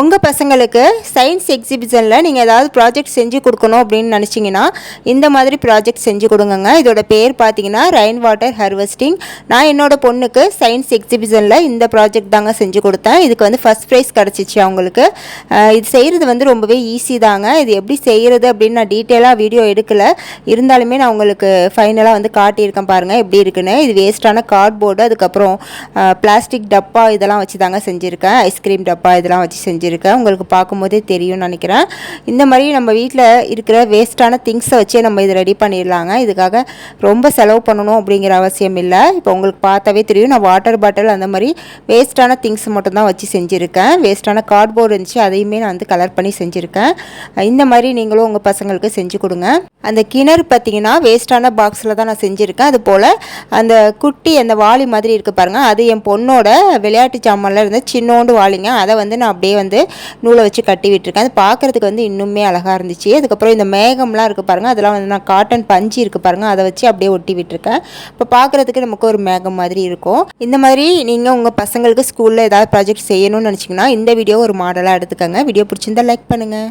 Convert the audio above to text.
உங்கள் பசங்களுக்கு சயின்ஸ் எக்ஸிபிஷனில் நீங்கள் ஏதாவது ப்ராஜெக்ட் செஞ்சு கொடுக்கணும் அப்படின்னு நினச்சிங்கன்னா இந்த மாதிரி ப்ராஜெக்ட் செஞ்சு கொடுங்கங்க. இதோட பேர் பார்த்தீங்கன்னா ரெயின் வாட்டர் ஹார்வெஸ்டிங் நான் என்னோட பொண்ணுக்கு சயின்ஸ் எக்ஸிபிஷனில் இந்த ப்ராஜெக்ட் தாங்க செஞ்சு கொடுத்தேன். இதுக்கு வந்து ஃபஸ்ட் ப்ரைஸ் கிடச்சிச்சு அவங்களுக்கு. இது செய்கிறது வந்து ரொம்பவே ஈஸி தாங்க. இது எப்படி செய்கிறது அப்படின்னு நான் டீட்டெயிலாக வீடியோ எடுக்கலை. இருந்தாலுமே நான் உங்களுக்கு ஃபைனலாக வந்து காட்டியிருக்கேன் பாருங்கள் எப்படி இருக்குன்னு. இது வேஸ்ட்டான கார்ட்போர்டு அதுக்கப்புறம் பிளாஸ்டிக் டப்பா இதெல்லாம் வச்சு தாங்க செஞ்சுருக்கேன். ஐஸ்கிரீம் டப்பா இதெல்லாம் வச்சு செஞ்சு செஞ்சுருக்கேன் உங்களுக்கு பார்க்கும்போதே தெரியும்னு நினைக்கிறேன். இந்த மாதிரி நம்ம வீட்டில் இருக்கிற வேஸ்ட்டான திங்ஸை வச்சே நம்ம இது ரெடி பண்ணிடலாங்க. இதுக்காக ரொம்ப செலவு பண்ணணும் அப்படிங்கிற அவசியம் இல்லை. இப்போ உங்களுக்கு பார்த்தாவே தெரியும் நான் வாட்டர் பாட்டில் அந்த மாதிரி வேஸ்ட்டான திங்ஸ் மட்டும்தான் வச்சு செஞ்சுருக்கேன். வேஸ்ட்டான கார்ட்போர்டு இருந்துச்சு அதையுமே நான் வந்து கலர் பண்ணி செஞ்சுருக்கேன். இந்த மாதிரி நீங்களும் உங்கள் பசங்களுக்கு செஞ்சு கொடுங்க. அந்த கிணறு பார்த்தீங்கன்னா வேஸ்ட்டான பாக்ஸில் தான் நான் செஞ்சுருக்கேன். அது போல் அந்த குட்டி அந்த வாளி மாதிரி இருக்குது பாருங்கள் அது என் பொண்ணோட விளையாட்டு சாமான்ல இருந்த சின்னோண்டு வாளிங்க. அதை வந்து நான் அப்படியே வந்து வந்து நூலை வச்சு கட்டி விட்டுருக்கேன். அது பார்க்குறதுக்கு வந்து இன்னுமே அழகாக இருந்துச்சு. அதுக்கப்புறம் இந்த மேகம்லாம் இருக்குது பாருங்கள் அதெல்லாம் வந்து நான் காட்டன் பஞ்சு இருக்குது பாருங்கள் அதை வச்சு அப்படியே ஒட்டி விட்டுருக்கேன். இப்போ பார்க்குறதுக்கு நமக்கு ஒரு மேகம் மாதிரி இருக்கும். இந்த மாதிரி நீங்கள் உங்கள் பசங்களுக்கு ஸ்கூலில் ஏதாவது ப்ராஜெக்ட் செய்யணும்னு நினச்சிங்கன்னா இந்த வீடியோ ஒரு மாடலாக எடுத்துக்கோங்க. வீடியோ பிடிச்சிருந்தா லைக் பண்ணுங்கள்